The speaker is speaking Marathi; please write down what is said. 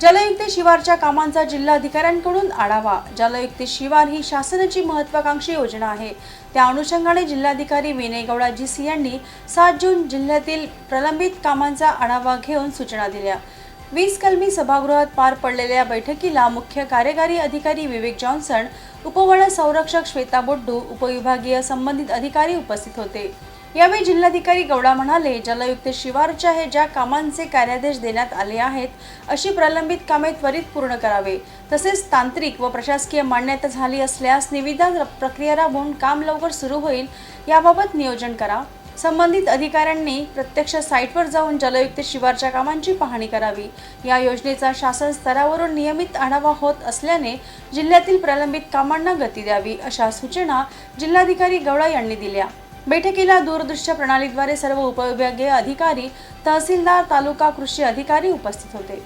जलयुक्त शिवारच्या कामांचा जिल्हाधिकाऱ्यांकडून आढावा. जलयुक्त शिवार ही शासनाची महत्वाकांक्षी योजना आहे. त्या अनुषंगाने जिल्हाधिकारी विनय गौडा जी सी यांनी सात जून जिल्ह्यातील प्रलंबित कामांचा आढावा घेऊन सूचना दिल्या. वीस कलमी सभागृहात पार पडलेल्या बैठकीला मुख्य कार्यकारी अधिकारी विवेक जॉन्सन उपवन संरक्षक श्वेता बोड्डू उपविभागीय संबंधित अधिकारी उपस्थित होते. यावेळी जिल्हाधिकारी गौडा म्हणाले जलयुक्त शिवारच्या हे ज्या कामांचे कार्यादेश देण्यात आले आहेत अशी प्रलंबित कामे त्वरित पूर्ण करावे. तसेच तांत्रिक व प्रशासकीय मान्यता झाली असल्यास निविदा प्रक्रिया राबवून काम लवकर सुरू होईल याबाबत नियोजन करा. संबंधित अधिकाऱ्यांनी प्रत्यक्ष साईटवर जाऊन जलयुक्त शिवारच्या कामांची पाहणी करावी. या योजनेचा शासन स्तरावरून नियमित आढावा होत असल्याने जिल्ह्यातील प्रलंबित कामांना गती द्यावी अशा सूचना जिल्हाधिकारी गौडा यांनी दिल्या. बैठकीला दूरदृश्य प्रणालीद्वारे सर्व उपविभागीय अधिकारी तहसीलदार तालुका कृषी अधिकारी उपस्थित होते.